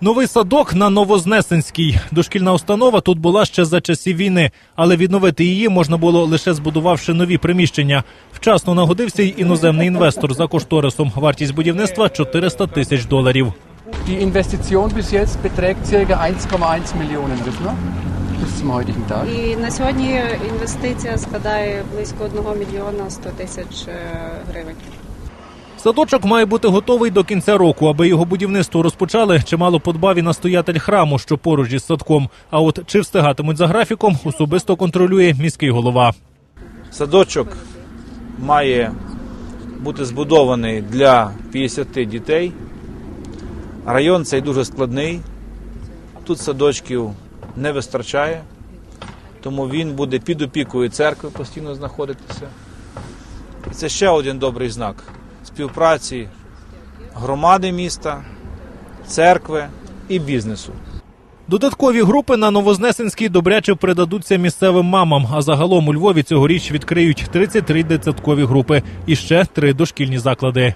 Новий садок на Новознесенській. Дошкільна установа тут була ще за часів війни, але відновити її можна було лише збудувавши нові приміщення. Вчасно нагодився й іноземний інвестор за кошторисом. Вартість будівництва 400 тисяч доларів. Die Investition bis jetzt beträgt ca. 1,1 Millionen Rüffner bis zum heutigen Tag. І на сьогодні інвестиція складає близько 1 мільйона 100 тисяч е, гривень. Садочок має бути готовий до кінця року. Аби його будівництво розпочали, чимало подбав і настоятель храму, що поруч із садком. А от чи встигатимуть за графіком, особисто контролює міський голова. Садочок має бути збудований для 50 дітей. Район цей дуже складний. Тут садочків не вистачає, тому він буде під опікою церкви постійно знаходитися. Це ще один добрий знак співпраці громади міста, церкви і бізнесу. Додаткові групи на Новознесенській добряче придадуться місцевим мамам. А загалом у Львові цьогоріч відкриють 33 дитсадкові групи і ще три дошкільні заклади.